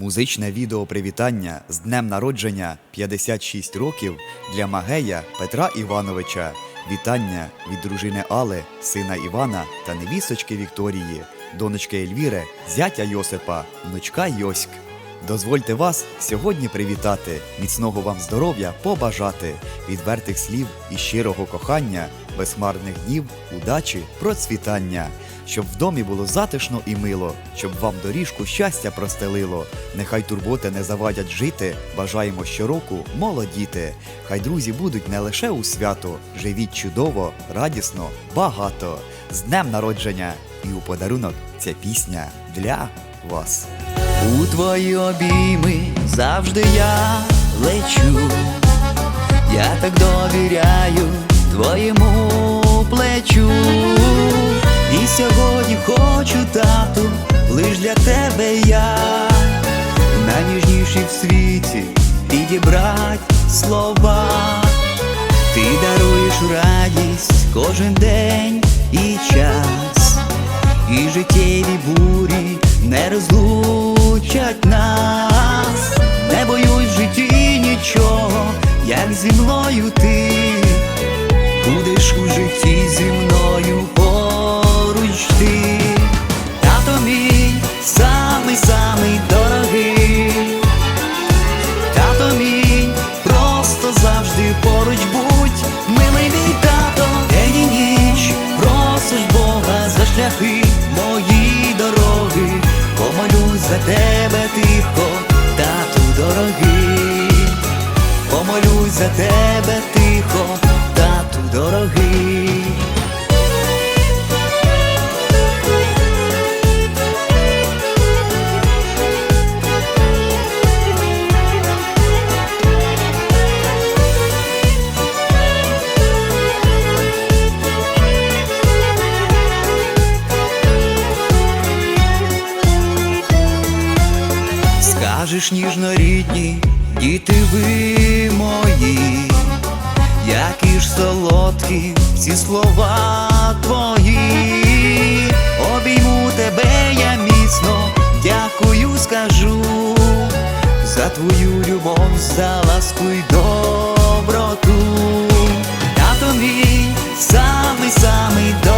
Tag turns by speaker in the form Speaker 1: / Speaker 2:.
Speaker 1: Музичне відео привітання з днем народження 56 років для Магея Петра Івановича. Вітання від дружини Али, сина Івана та невісточки Вікторії, донечки Ельвіри, зятя Йосипа, внучка Йоськ. Дозвольте вас сьогодні привітати, міцного вам здоров'я побажати, відвертих слів і щирого кохання, безхмарних днів, удачі, процвітання, щоб в домі було затишно і мило, щоб вам доріжку щастя простелило. Нехай турботи не завадять жити, бажаємо щороку молодіти. Хай друзі будуть не лише у свято, живіть чудово, радісно, багато. З днем народження! І у подарунок ця пісня для вас.
Speaker 2: У твої обійми завжди я лечу, я так довіряю твоєму плечу. Хочу, тату, лиш для тебе я, найніжніші в світі підібрать слова. Ти даруєш радість кожен день і час, і життєві бурі не розлучать нас, не боюсь в житті нічого, як зі мною ти шляхи мої дороги, помолюсь за тебе тихо, тату дорогий, помолюсь за тебе тихо, Скажеш ніжно рідні, діти ви мої, які ж солодкі ці слова твої, обійму тебе я міцно, дякую, скажу за твою любов, за ласку й доброту. Тато мій самий самий дорогий.